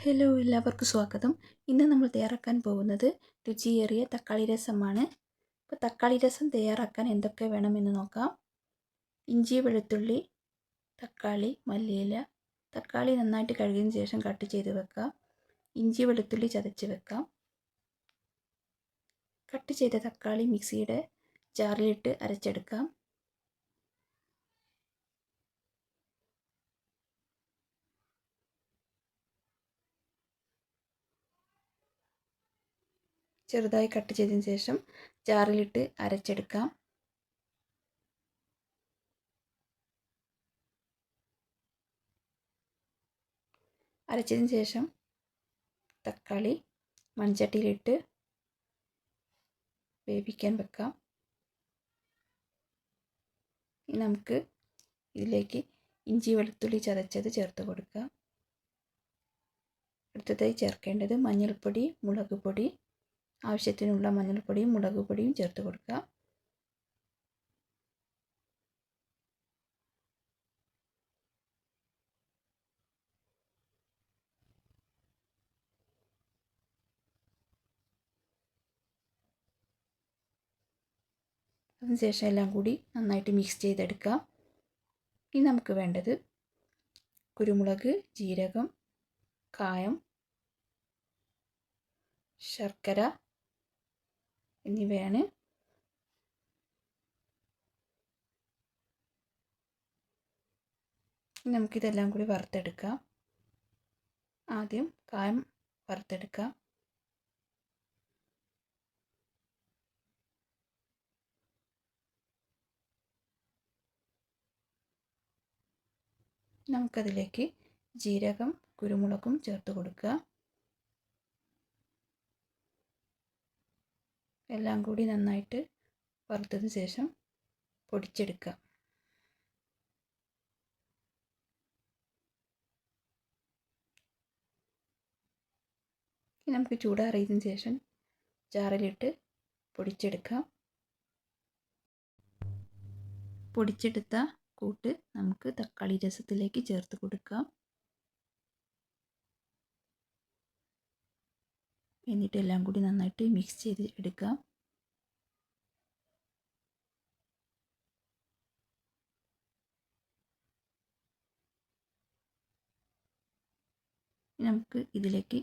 Hello എല്ലാവർക്കും സ്വാഗതം. ഇന്ന് നമ്മൾ തയ്യാറാക്കാൻ പോകുന്നത് രുചിയേറിയ തക്കാളി രസമാണ്. അപ്പോൾ തക്കാളി രസം തയ്യാറാക്കാൻ എന്തൊക്കെ വേണമെന്ന് നോക്കാം. ഇഞ്ചി വെളുത്തുള്ളി തക്കാളി മല്ലിയില. തക്കാളി നന്നായിട്ട് കഴുകിയതിന് ശേഷം കട്ട് ചെയ്ത് വെക്കാം. ഇഞ്ചി വെളുത്തുള്ളി ചതച്ച് വെക്കാം. കട്ട് ചെയ്ത തക്കാളി മിക്സിയുടെ ജാറിലിട്ട് അരച്ചെടുക്കാം. ചെറുതായി കട്ട് ചെയ്തതിന് ശേഷം ജാറിലിട്ട് അരച്ചെടുക്കാം. അരച്ചതിന് ശേഷം തക്കാളി മൺചട്ടിയിലിട്ട് വേവിക്കാൻ വെക്കാം. ഇനി നമുക്ക് ഇതിലേക്ക് ഇഞ്ചി വെളുത്തുള്ളി ചതച്ചത് ചേർത്ത് കൊടുക്കാം. അടുത്തതായി ചേർക്കേണ്ടത് മഞ്ഞൾപ്പൊടി മുളക് പൊടി ആവശ്യത്തിനുള്ള മഞ്ഞൾപ്പൊടിയും മുളക് പൊടിയും ചേർത്ത് കൊടുക്കുക. അതിനുശേഷം എല്ലാം കൂടി നന്നായിട്ട് മിക്സ് ചെയ്തെടുക്കുക. ഇനി നമുക്ക് വേണ്ടത് കുരുമുളക് ജീരകം കായം ശർക്കര എന്നിവയാണ്. നമുക്കിതെല്ലാം കൂടി വറുത്തെടുക്കാം. ആദ്യം കായം വറുത്തെടുക്കാം. നമുക്കതിലേക്ക് ജീരകം കുരുമുളകും ചേർത്ത് കൊടുക്കുക എല്ലാം കൂടി നന്നായിട്ട് വറുത്തതിന് ശേഷം പൊടിച്ചെടുക്കുക. നമുക്ക് ചൂടാറിയതിന് ശേഷം ജാറിലിട്ട് പൊടിച്ചെടുക്കാം. പൊടിച്ചെടുത്ത കൂട്ട് നമുക്ക് തക്കാളി രസത്തിലേക്ക് ചേർത്ത് കൊടുക്കാം. എന്നിട്ട് എല്ലാം കൂടി നന്നായിട്ട് മിക്സ് ചെയ്ത് എടുക്കുക നമുക്ക് ഇതിലേക്ക്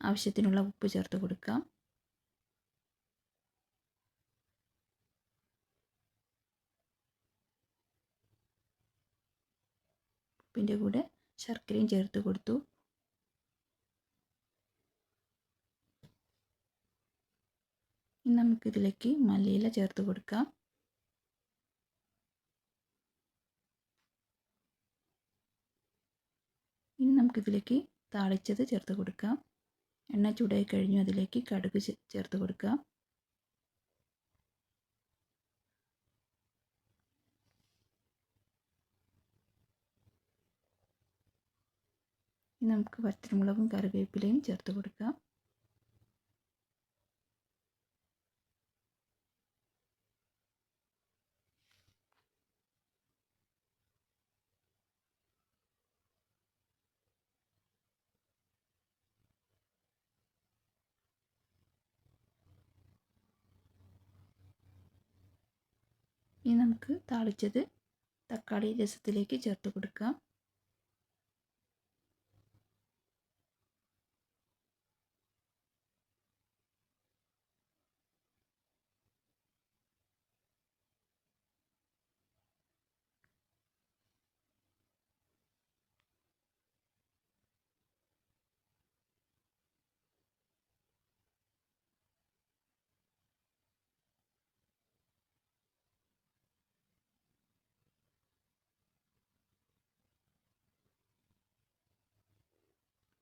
ആവശ്യത്തിനുള്ള ഉപ്പ് ചേർത്ത് കൊടുക്കാം. ഉപ്പിന്റെ കൂടെ ശർക്കരയും ചേർത്ത് കൊടുത്തു. നമുക്കിതിലേക്ക് മല്ലിയില ചേർത്ത് കൊടുക്കാം. ഇനി നമുക്കിതിലേക്ക് താളിച്ചത് ചേർത്ത് കൊടുക്കാം. എണ്ണ ചൂടായി കഴിഞ്ഞു അതിലേക്ക് കടുക് ചേർത്ത് കൊടുക്കാം. നമുക്ക് വറ്റൽമുളകും കറിവേപ്പിലയും ചേർത്ത് കൊടുക്കാം. ഇനി നമുക്ക് താളിച്ചത് തക്കാളി രസത്തിലേക്ക് ചേർത്ത് കൊടുക്കാം.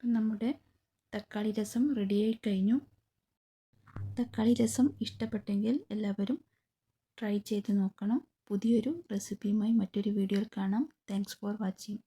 അപ്പം നമ്മുടെ തക്കാളി രസം റെഡിയായി കഴിഞ്ഞു. തക്കാളി രസം ഇഷ്ടപ്പെട്ടെങ്കിൽ എല്ലാവരും ട്രൈ ചെയ്ത് നോക്കണം. പുതിയൊരു റെസിപ്പിയുമായി മറ്റൊരു വീഡിയോയിൽ കാണാം. Thanks for watching